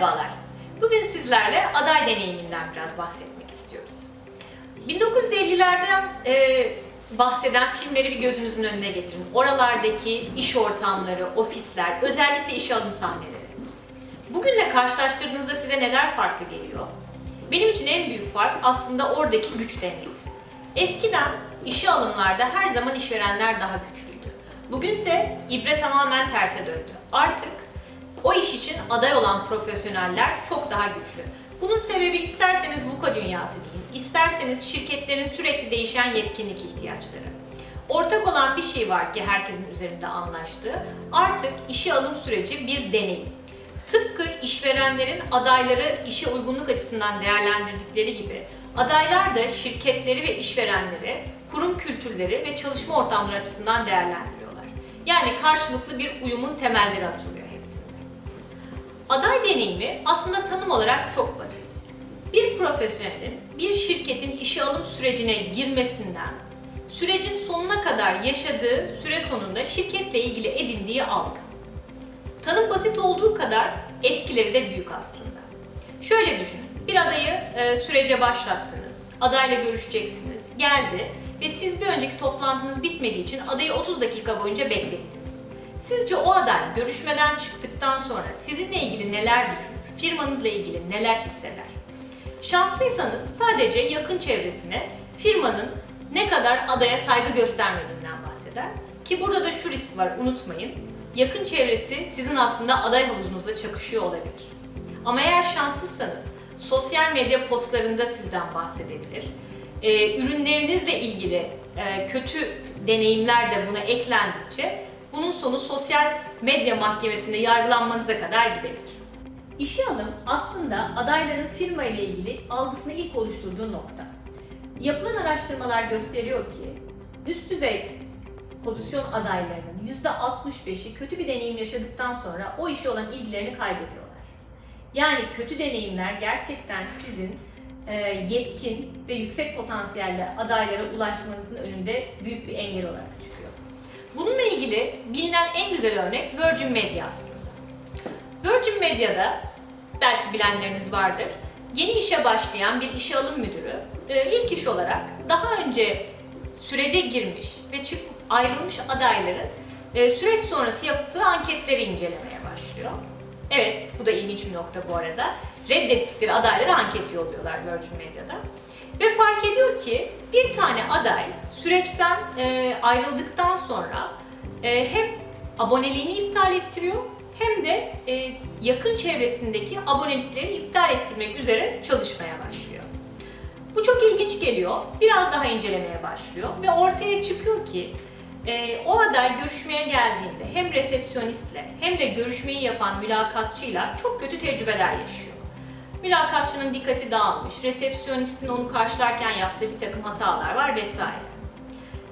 Merhabalar. Bugün sizlerle aday deneyiminden biraz bahsetmek istiyoruz. 1950'lerden e, bahseden filmleri bir gözünüzün önüne getirin. Oralardaki iş ortamları, ofisler, özellikle işe alım sahneleri. Bugünle karşılaştırdığınızda size neler farklı geliyor? Benim için en büyük fark aslında oradaki güç dengesi. Eskiden işe alımlarda her zaman işverenler daha güçlüydü. Bugünse ibre tamamen terse döndü. Artık o iş için aday olan profesyoneller çok daha güçlü. Bunun sebebi isterseniz VUCA dünyası deyin, isterseniz şirketlerin sürekli değişen yetkinlik ihtiyaçları. Ortak olan bir şey var ki herkesin üzerinde anlaştığı, artık işe alım süreci bir deneyim. Tıpkı işverenlerin adayları işe uygunluk açısından değerlendirdikleri gibi, adaylar da şirketleri ve işverenleri, kurum kültürleri ve çalışma ortamları açısından değerlendiriyorlar. Yani karşılıklı bir uyumun temelleri atılıyor. Aday deneyimi aslında tanım olarak çok basit. Bir profesyonelin bir şirketin işe alım sürecine girmesinden sürecin sonuna kadar yaşadığı süre sonunda şirketle ilgili edindiği algı. Tanım basit olduğu kadar etkileri de büyük aslında. Şöyle düşünün, bir adayı e, sürece başlattınız, adayla görüşeceksiniz, geldi ve siz bir önceki toplantınız bitmediği için adayı 30 dakika boyunca beklettiniz. Sizce o aday görüşmeden çıktıktan sonra sizinle ilgili neler düşünür, firmanızla ilgili neler hisseder? Şanslıysanız sadece yakın çevresine firmanın ne kadar adaya saygı göstermediğinden bahseder. Ki burada da şu risk var unutmayın. Yakın çevresi sizin aslında aday havuzunuzla çakışıyor olabilir. Ama eğer şanssızsanız sosyal medya postlarında sizden bahsedebilir. Ee, ürünlerinizle ilgili e, kötü deneyimler de buna eklendikçe bunun sonu sosyal medya mahkemesinde yargılanmanıza kadar gidebilir. İşe alım aslında adayların firma ile ilgili algısını ilk oluşturduğu nokta. Yapılan araştırmalar gösteriyor ki üst düzey pozisyon adaylarının %65'i kötü bir deneyim yaşadıktan sonra o işe olan ilgilerini kaybediyorlar. Yani kötü deneyimler gerçekten sizin e, yetkin ve yüksek potansiyelle adaylara ulaşmanızın önünde büyük bir engel olarak çıkıyor. Bununla ilgili bilinen en güzel örnek Virgin Media aslında. Virgin Media'da belki bilenleriniz vardır. Yeni işe başlayan bir işe alım müdürü e, ilk iş olarak daha önce sürece girmiş ve çıkıp ayrılmış adayların e, süreç sonrası yaptığı anketleri incelemeye başlıyor. Evet, bu da ilginç bir nokta bu arada. Reddettikleri adaylara anket yolluyorlar Virgin Media'da. Ve fark ediyor ki bir tane aday süreçten e, ayrıldıktan sonra e, hem aboneliğini iptal ettiriyor hem de e, yakın çevresindeki abonelikleri iptal ettirmek üzere çalışmaya başlıyor. Bu çok ilginç geliyor. Biraz daha incelemeye başlıyor ve ortaya çıkıyor ki e, o aday görüşmeye geldiğinde hem resepsiyonistle hem de görüşmeyi yapan mülakatçıyla çok kötü tecrübeler yaşıyor. Mülakatçının dikkati dağılmış, resepsiyonistin onu karşılarken yaptığı bir takım hatalar var vesaire.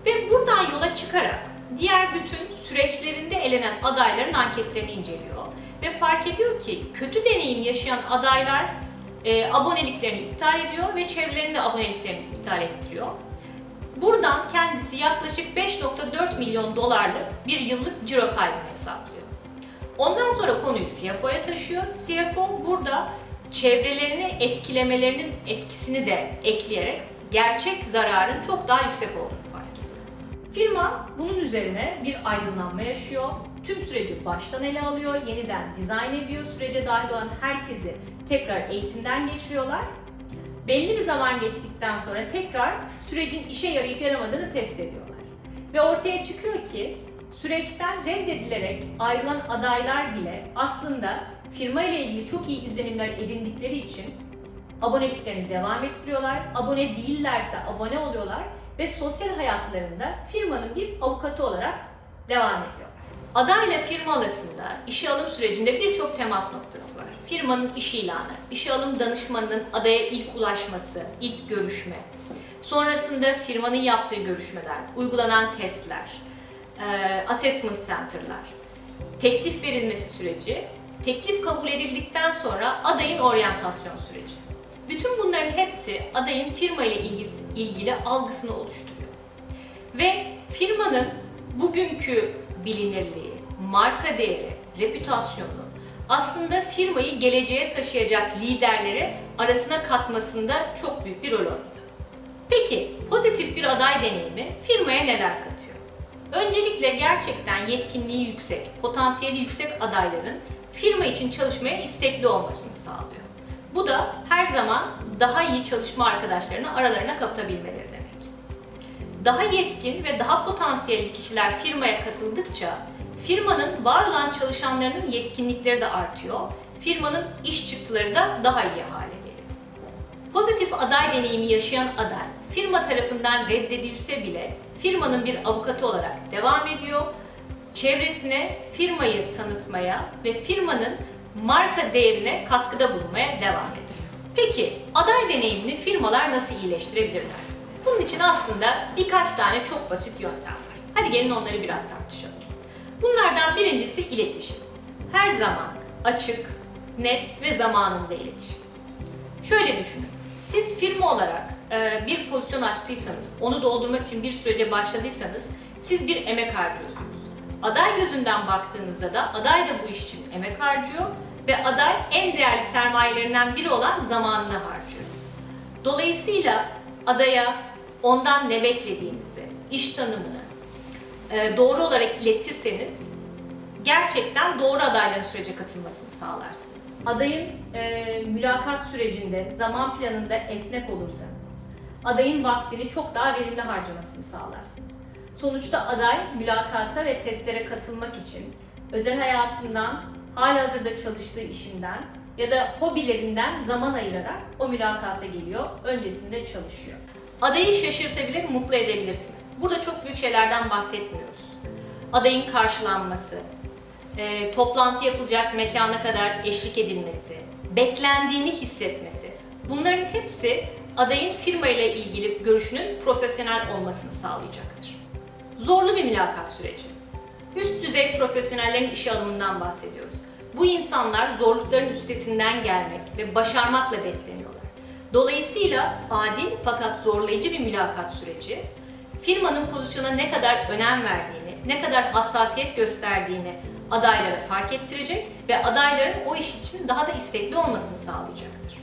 Ve buradan yola çıkarak diğer bütün süreçlerinde elenen adayların anketlerini inceliyor ve fark ediyor ki kötü deneyim yaşayan adaylar e, aboneliklerini iptal ediyor ve çevrelerinde aboneliklerini iptal ettiriyor. Buradan kendisi yaklaşık 5.4 milyon dolarlık bir yıllık ciro kaybını hesaplıyor. Ondan sonra konuyu CFO'ya taşıyor. CFO burada çevrelerini etkilemelerinin etkisini de ekleyerek gerçek zararın çok daha yüksek olduğunu. Firma bunun üzerine bir aydınlanma yaşıyor. Tüm süreci baştan ele alıyor, yeniden dizayn ediyor. Sürece dahil olan herkesi tekrar eğitimden geçiriyorlar. Belli bir zaman geçtikten sonra tekrar sürecin işe yarayıp yaramadığını test ediyorlar. Ve ortaya çıkıyor ki süreçten reddedilerek ayrılan adaylar bile aslında firma ile ilgili çok iyi izlenimler edindikleri için aboneliklerini devam ettiriyorlar. Abone değillerse abone oluyorlar ve sosyal hayatlarında firmanın bir avukatı olarak devam ediyorlar. Adayla firma arasında işe alım sürecinde birçok temas noktası var. Firmanın iş ilanı, işe alım danışmanının adaya ilk ulaşması, ilk görüşme, sonrasında firmanın yaptığı görüşmeler, uygulanan testler, e, assessment center'lar, teklif verilmesi süreci, teklif kabul edildikten sonra adayın oryantasyon süreci. Bütün bunların hepsi adayın firma ile ilgili algısını oluşturuyor. Ve firmanın bugünkü bilinirliği, marka değeri, reputasyonu, aslında firmayı geleceğe taşıyacak liderleri arasına katmasında çok büyük bir rol oynuyor. Peki pozitif bir aday deneyimi firmaya neler katıyor? Öncelikle gerçekten yetkinliği yüksek, potansiyeli yüksek adayların firma için çalışmaya istekli olmasını sağlıyor. Bu da her zaman daha iyi çalışma arkadaşlarını aralarına katabilmeleri demek. Daha yetkin ve daha potansiyelli kişiler firmaya katıldıkça firmanın var olan çalışanlarının yetkinlikleri de artıyor. Firmanın iş çıktıları da daha iyi hale geliyor. Pozitif aday deneyimi yaşayan aday firma tarafından reddedilse bile firmanın bir avukatı olarak devam ediyor. Çevresine firmayı tanıtmaya ve firmanın marka değerine katkıda bulunmaya devam ediyor. Peki aday deneyimini firmalar nasıl iyileştirebilirler? Bunun için aslında birkaç tane çok basit yöntem var. Hadi gelin onları biraz tartışalım. Bunlardan birincisi iletişim. Her zaman açık, net ve zamanında iletişim. Şöyle düşünün. Siz firma olarak e, bir pozisyon açtıysanız, onu doldurmak için bir sürece başladıysanız siz bir emek harcıyorsunuz. Aday gözünden baktığınızda da aday da bu iş için emek harcıyor ve aday en değerli sermayelerinden biri olan zamanını harcıyor. Dolayısıyla adaya ondan ne beklediğinizi, iş tanımını e, doğru olarak iletirseniz gerçekten doğru adayların sürece katılmasını sağlarsınız. Adayın e, mülakat sürecinde, zaman planında esnek olursanız, adayın vaktini çok daha verimli harcamasını sağlarsınız. Sonuçta aday mülakata ve testlere katılmak için özel hayatından, halihazırda çalıştığı işinden ya da hobilerinden zaman ayırarak o mülakata geliyor, öncesinde çalışıyor. Adayı şaşırtabilir, mutlu edebilirsiniz. Burada çok büyük şeylerden bahsetmiyoruz. Adayın karşılanması, e, toplantı yapılacak mekana kadar eşlik edilmesi, beklendiğini hissetmesi. Bunların hepsi adayın firma ile ilgili görüşünün profesyonel olmasını sağlayacaktır. Zorlu bir mülakat süreci. Üst düzey profesyonellerin işe alımından bahsediyoruz. Bu insanlar zorlukların üstesinden gelmek ve başarmakla besleniyorlar. Dolayısıyla adil fakat zorlayıcı bir mülakat süreci, firmanın pozisyona ne kadar önem verdiğini, ne kadar hassasiyet gösterdiğini adaylara fark ettirecek ve adayların o iş için daha da istekli olmasını sağlayacaktır.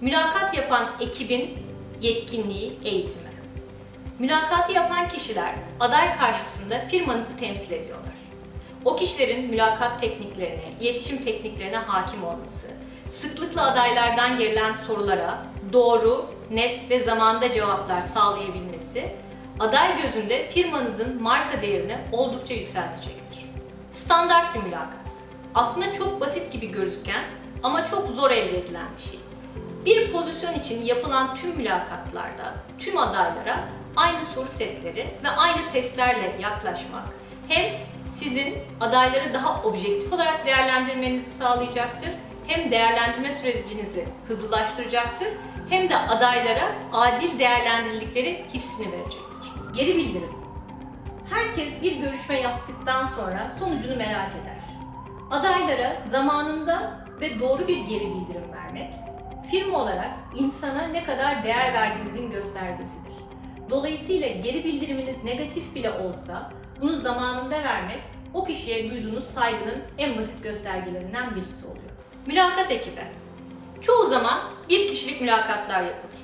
Mülakat yapan ekibin yetkinliği, eğitimi. Mülakatı yapan kişiler aday karşısında firmanızı temsil ediyorlar. O kişilerin mülakat tekniklerine, iletişim tekniklerine hakim olması, sıklıkla adaylardan gelen sorulara doğru, net ve zamanda cevaplar sağlayabilmesi, aday gözünde firmanızın marka değerini oldukça yükseltecektir. Standart bir mülakat. Aslında çok basit gibi gözüken ama çok zor elde edilen bir şey. Bir pozisyon için yapılan tüm mülakatlarda tüm adaylara aynı soru setleri ve aynı testlerle yaklaşmak hem sizin adayları daha objektif olarak değerlendirmenizi sağlayacaktır, hem değerlendirme sürecinizi hızlılaştıracaktır, hem de adaylara adil değerlendirildikleri hissini verecektir. Geri bildirim. Herkes bir görüşme yaptıktan sonra sonucunu merak eder. Adaylara zamanında ve doğru bir geri bildirim vermek, firma olarak insana ne kadar değer verdiğinizin göstergesidir. Dolayısıyla geri bildiriminiz negatif bile olsa bunu zamanında vermek o kişiye duyduğunuz saygının en basit göstergelerinden birisi oluyor. Mülakat ekibi. Çoğu zaman bir kişilik mülakatlar yapılır.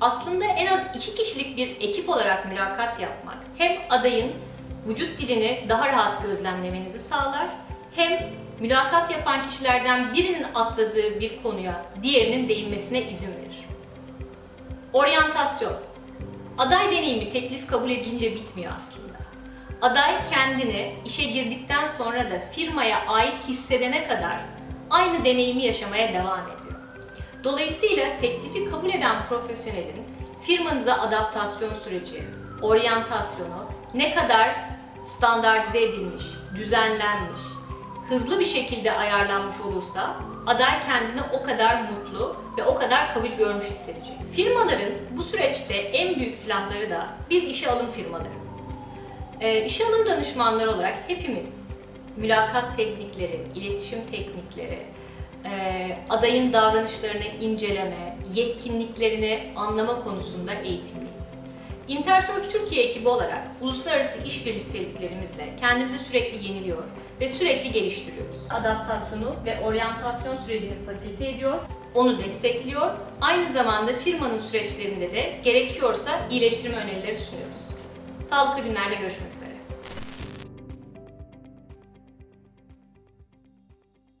Aslında en az iki kişilik bir ekip olarak mülakat yapmak hem adayın vücut dilini daha rahat gözlemlemenizi sağlar hem mülakat yapan kişilerden birinin atladığı bir konuya diğerinin değinmesine izin verir. Oryantasyon. Aday deneyimi teklif kabul edince bitmiyor aslında. Aday kendini işe girdikten sonra da firmaya ait hissedene kadar aynı deneyimi yaşamaya devam ediyor. Dolayısıyla teklifi kabul eden profesyonelin firmanıza adaptasyon süreci, oryantasyonu ne kadar standartize edilmiş, düzenlenmiş, hızlı bir şekilde ayarlanmış olursa aday kendini o kadar mutlu ve o kadar kabul görmüş hissedecek. Firmaların bu süreçte en büyük silahları da biz işe alım firmaları. E, işe alım danışmanları olarak hepimiz mülakat teknikleri, iletişim teknikleri, e, adayın davranışlarını inceleme, yetkinliklerini anlama konusunda eğitimliyiz. Intersearch Türkiye ekibi olarak uluslararası işbirlikteliklerimizle kendimizi sürekli yeniliyor ve sürekli geliştiriyoruz. Adaptasyonu ve oryantasyon sürecini fasilite ediyor, onu destekliyor, aynı zamanda firmanın süreçlerinde de gerekiyorsa iyileştirme önerileri sunuyoruz. Sağlıklı günlerde görüşmek üzere.